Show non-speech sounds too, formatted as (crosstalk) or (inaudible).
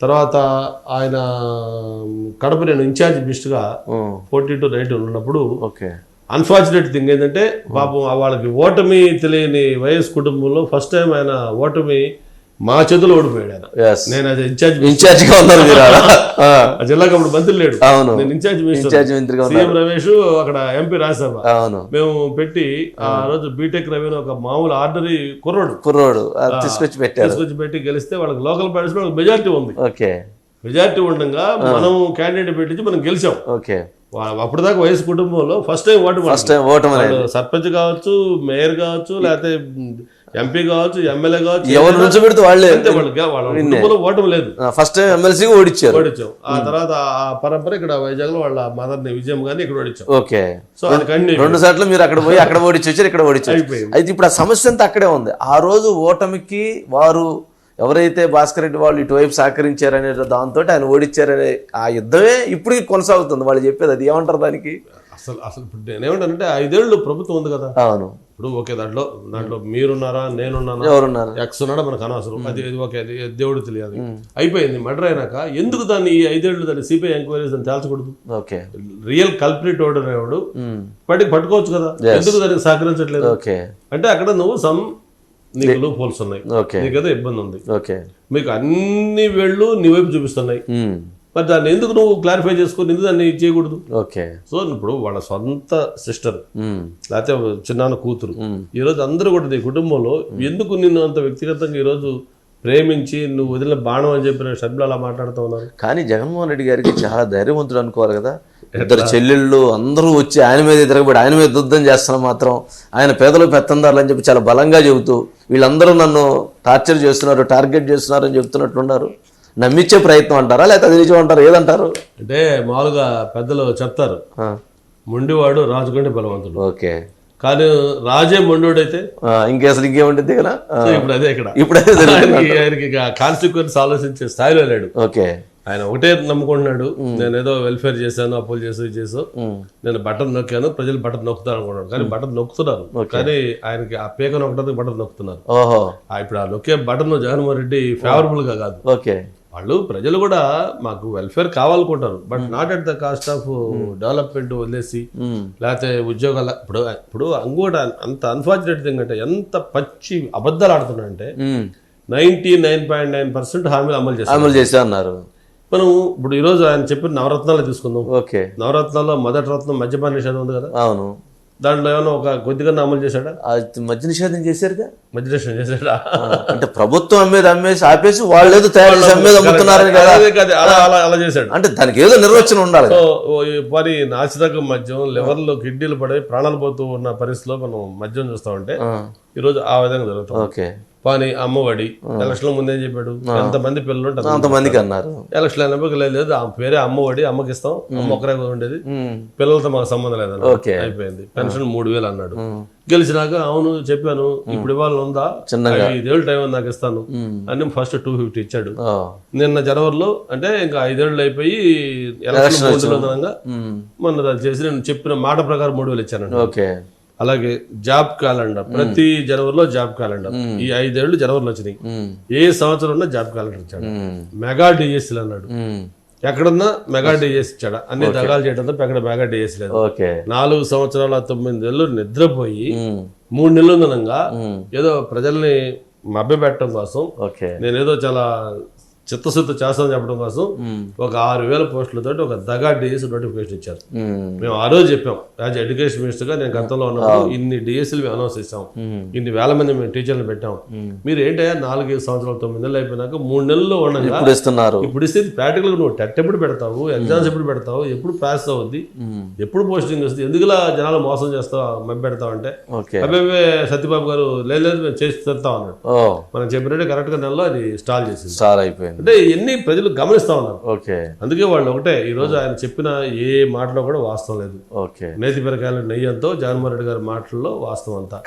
తర్వాత ఆయన కడప నేను ఇన్ఛార్జ్ మినిస్టర్గా ఫోర్టీ టు నైన్టీ ఉన్నప్పుడు ఓకే. అన్ఫార్చునేట్ థింగ్ ఏంటంటే పాపం వాళ్ళకి ఓటమి తెలియని వైఎస్ కుటుంబంలో ఫస్ట్ టైం ఆయన ఓటమి మా చేతిలో ఓడిపోయాడు ఆయన. నేను అది ఇన్ఛార్జ్ ఇన్ఛార్జ్గా ఉన్నారు మీరు ఆడ. (laughs) ఆ, జిల్లాకి అప్పుడు మంత్రి లేడు. అవును. నేను ఇన్ఛార్జ్ ఇన్ఛార్జ్ మంత్రిగా సీఎం రమేష్ అక్కడ ఎంపీ రాజ్యసభ అవును. మేము పెట్టి ఆ రోజు బీటెక్ రవి ఒక మామూలు ఆర్డరీ కుర్రోడు. కుర్రోడు. తీసుకొచ్చి పెట్టారు. తీసుకొచ్చి పెట్టి గెలిస్తే వాళ్ళకి లోకల్ పార్టీస్లో మెజారిటీ ఉంది. ఓకే. మెజారిటీ ఉండగా మనం క్యాండిడేట్ పెట్టించి మనం గెలిచాం. ఓకే. వా- అప్పటిదాకా వయసు కుటుంబంలో first time vote first time ఓటమి సర్పంచ్ కావచ్చు మేయర్ కావచ్చు లేకపోతే ఎంపీ కావచ్చు ఎమ్మెల్యే కావచ్చు ఎవరు నుంచి పెడితే వాళ్ళే. అంతే ఓటమి లేదు. ఫస్ట్ టైం ఎమ్మెల్సీగా ఓడిచ్చారు. ఓడించాం ఆ తర్వాత ఆ పరంపర ఇక్కడ వైజాగ్లో వాళ్ళ మదర్ని విజయం గాని ఇక్కడ ఓడించాం ఓకే. సో అది కంటిన్యూ రెండు సార్లు మీరు అక్కడ పోయి అక్కడ ఓడిచి వచ్చారు ఇక్కడ ఓడిచి వచ్చారు. అయిపోయింది. అయితే ఇప్పుడు ఆ సమస్య అంతా అక్కడే ఉంది. ఆ రోజు ఓటమికి వారు ఎవరైతే భాస్కర్ రెడ్డి వాళ్ళు ఇటువైపు సహకరించారనే దాంతో ఆయన ఓడిచ్చారనే ఆ యుద్ధమే ఇప్పటికి కొనసాగుతుంది. వాళ్ళు చెప్పేది అది ఏమంటారు దానికి? అసలు అసలు ఇప్పుడు నేనేమంటానంటే ఐదేళ్ళు ప్రభుత్వం ఉంది కదా. అవును. ఇప్పుడు ఓకే దాంట్లో దాంట్లో మీరున్నారా నేనున్నానా? ఎవరున్నారు? ఎక్స్ ఉన్నాడా మనకు అనవసరం. అది ఇది ఓకే అది దేవుడు తెలియదు అయిపోయింది మర్డర్ అయినాక ఎందుకు దాన్ని ఈ ఐదేళ్ళు దాన్ని సిపిఐ ఎంక్వైరీస్ దాన్ని తేల్చకూడదు? ఓకే. రియల్ కల్ప్రిట్ ఓడర్ అనేవాడు. పట్టి పట్టుకోవచ్చు కదా. ఎందుకు దానికి సహకరించట్లేదు? ఓకే. అంటే అక్కడ నువ్వు సమ్ నీకు లూప్ హోల్స్ ఉన్నాయి. నీకేదో ఇబ్బంది ఉంది. ఓకే. మీకు అన్ని వేళ్ళు నీ వైపు చూపిస్తున్నాయి. మరి దాన్ని ఎందుకు నువ్వు క్లారిఫై చేసుకొని ఎందుకు దాన్ని చేయకూడదు? ఓకే. సో ఇప్పుడు వాళ్ళ సొంత సిస్టర్. లేకపోతే చిన్నాన్న కూతురు. ఈరోజు అందరూ కూడా నీ కుటుంబంలో ఎందుకు నిన్ను అంత వ్యక్తిగతంగా ఈరోజు ప్రేమించి నువ్వు వదిలిన బాణం అని చెప్పిన షర్మిల అలా మాట్లాడుతూ ఉన్నారు? కానీ జగన్మోహన్ రెడ్డి గారికి చాలా ధైర్యవంతుడు అనుకోవాలి కదా. ఇద్దరు చెల్లెళ్ళు అందరూ వచ్చి ఆయన మీద తిరగబడి ఆయన మీద యుద్ధం చేస్తున్నా మాత్రం ఆయన పేదలు పెత్తందారులు అని చెప్పి చాలా బలంగా చెబుతూ వీళ్ళందరూ నన్ను టార్చర్ చేస్తున్నారు టార్గెట్ చేస్తున్నారు అని చెప్తున్నట్లున్నారు. నమ్మించే ప్రయత్నం అంటారా? లేకపోతే అది నిజం అంటారు? ఏదంటారు? అంటే మామూలుగా పెద్దలు చెప్తారు. మొండివాడు రాజు కంటే బలవంతుడు. ఓకే. కానీ రాజే మొండోడైతే ఆ, ఇంకే అసలు ఇంకేముంటుంది కదా ఇప్పుడు అదే ఇక్కడ. ఇప్పుడు. ఆయనకి కాన్సిక్వెన్స్ ఆలోచించే స్థాయిలో లేడు. ఓకే. ఆయన ఒకటే నమ్ముకుంటున్నాడు. నేను ఏదో వెల్ఫేర్ చేశాను అప్పులు చేసి ఉమ్, నేను బటన్ నొక్కాను ప్రజలు బటన్ నొక్కుతారు అనుకున్నాడు కానీ బటన్ నొక్కుతున్నారు. కానీ ఆయనకి ఆ పేక నొక్కడానికి బటన్ నొక్కుతున్నారు. ఇప్పుడు ఆ నొక్కే బటన్ జగన్మోహన్ రెడ్డి ఫేవరబుల్గా కాదు. ఓకే. వాళ్ళు ప్రజలు కూడా మాకు welfare కావాలనుకుంటారు. But not at the cost of development వదిలేసి ఉమ్, లేకపోతే ఉద్యోగాల ఇప్పుడు ఇప్పుడు అంగోట అంత అన్ఫార్చునేట్ థింగ్ అంటే ఎంత పచ్చి అబద్ధాలు ఆడుతున్నాడంటే ఉమ్, ninety nine point nine percent హామీలు అమలు చేస్తారు అమలు చేసే అన్నారు. మనం ఇప్పుడు ఈ రోజు ఆయన చెప్పిన నవరత్నాలు తీసుకుందాం. ఓకే. నవరత్నాల్లో మొదటి రత్నం మద్యపాన నిషేధం ఉంది కదా? అవును. దాంట్లో ఏమైనా ఒక కొద్దిగా అమలు చేశాడా? మద్య నిషేధం చేశారుగా? మద్య నిషేధం చేశాడా? అంటే ప్రభుత్వం అమ్మేది అమ్మేసి ఆపేసి వాళ్ళు ఏదో తయారు చేసి అమ్మేది అమ్ముతున్నారని కదా. అలా అలా అలా చేశాడు. అంటే దానికి ఏదో నిర్వచనం ఉండాలి పని నాసిరకం మద్యం లివర్లో కిడ్నీలు పడి ప్రాణాలు పోతూ ఉన్న పరిస్థితిలో మనం మద్యం చూస్తా ఉంటే ఆ, ఈ రోజు ఆ విధంగా జరుగుతుంది. ఓకే. పని అమ్మఒడి ఎలక్షన్ ముందే చెప్పాడు? ఎంతమంది పిల్లలు ఉంటారు? అంతమందికి అన్నారు. ఎలక్షన్ అయినప్పుడు లేదు పేరే అమ్మఒడి అమ్మకి ఇస్తాం అమ్మ ఒకరే ఉండేది. పిల్లలతో మాకు సంబంధం లేదన్న. అయిపోయింది. పెన్షన్ మూడు వేలు అన్నాడు. గెలిచినాక అవును చెప్పాను ఇప్పుడు ఇవ్వాలి ఉందా. ఐదేళ్ళు టైం నాకు ఇస్తాను. అని ఫస్ట్ టూ ఫిఫ్టీ ఇచ్చాడు. నిన్న జనవరిలో అంటే ఇంకా ఐదేళ్ళు అయిపోయి ఎలక్షన్ మొన్న చేసి నేను చెప్పిన మాట ప్రకారం మూడు వేలు ఇచ్చానండి. ఓకే. అలాగే జాబ్ క్యాలెండర్. ప్రతి జనవరిలో జాబ్ క్యాలెండర్. ఈ ఐదేళ్ళు జనవరిలో వచ్చినాయి. ఏ సంవత్సరం ఉన్నా జాబ్ క్యాలెండర్ ఇచ్చాడు. మెగా డిఎస్సీలు అన్నాడు. ఎక్కడన్నా మెగా డిఎస్ ఇచ్చాడు. అన్ని దగాలు చేయడం తప్ప ఎక్కడ మెగా డిఎస్ లేదు. నాలుగు సంవత్సరాల తొమ్మిది నెలలు నిద్రపోయి మూడు నెలలు ఉమ్, ఏదో ప్రజల్ని మభ్యపెట్టడం కోసం నేనేదో చాలా చిత్తశుద్ధి చేస్తానని చెప్పడం కోసం ఒక ఆరు వేల పోస్టులతో ఒక దగా డిఎస్ నోటిఫికేషన్ ఇచ్చారు. ఉమ్, మేము ఆ రోజు చెప్పాం యాజ్ ఎడ్యుకేషన్ మినిస్టర్గా నేను గతంలో ఉన్నప్పుడు ఇన్ని డిఎస్సీలు మేము అనౌన్స్ చేసాం ఇన్ని వేల మంది మేము టీచర్లు పెట్టాం. మీరు ఏంటయ్యా నాలుగైదు సంవత్సరాలు తొమ్మిది నెలలు అయిపోయినాక మూడు నెలల్లో ఉండగా ఇప్పుడు ఇస్తున్నారు. ఇప్పుడు ఇస్తే ప్రాక్టికల్ నువ్వు టెట్ ఎప్పుడు పెడతావు ఎగ్జామ్స్ ఎప్పుడు పెడతావు ఎప్పుడు పాస్ అవుద్ది ఎప్పుడు పోస్టింగ్ వస్తుంది ఎందుకులా జనాలు మోసం చేస్తావు మబ్బి పెడతావు అంటే? అబ్బాయి సత్యబాబు గారు లేదు లేదు మేము చేసి తెస్తాం అన్నాడు. మనం చెప్పినట్టు కరెక్ట్గా నెలలో అది స్టాల్ చేసింది. స్టార్ అయిపోయింది. అంటే ఇవన్నీ ప్రజలు గమనిస్తా ఉన్నారు. ఓకే. అందుకే వాళ్ళు ఒకటే ఈ రోజు ఆయన చెప్పిన ఏ మాటలో కూడా వాస్తవం లేదు. ఓకే. నేతి పిరకాయల నెయ్యంతో జగన్మోహన్ రెడ్డి గారి మాటల్లో వాస్తవం అంతా.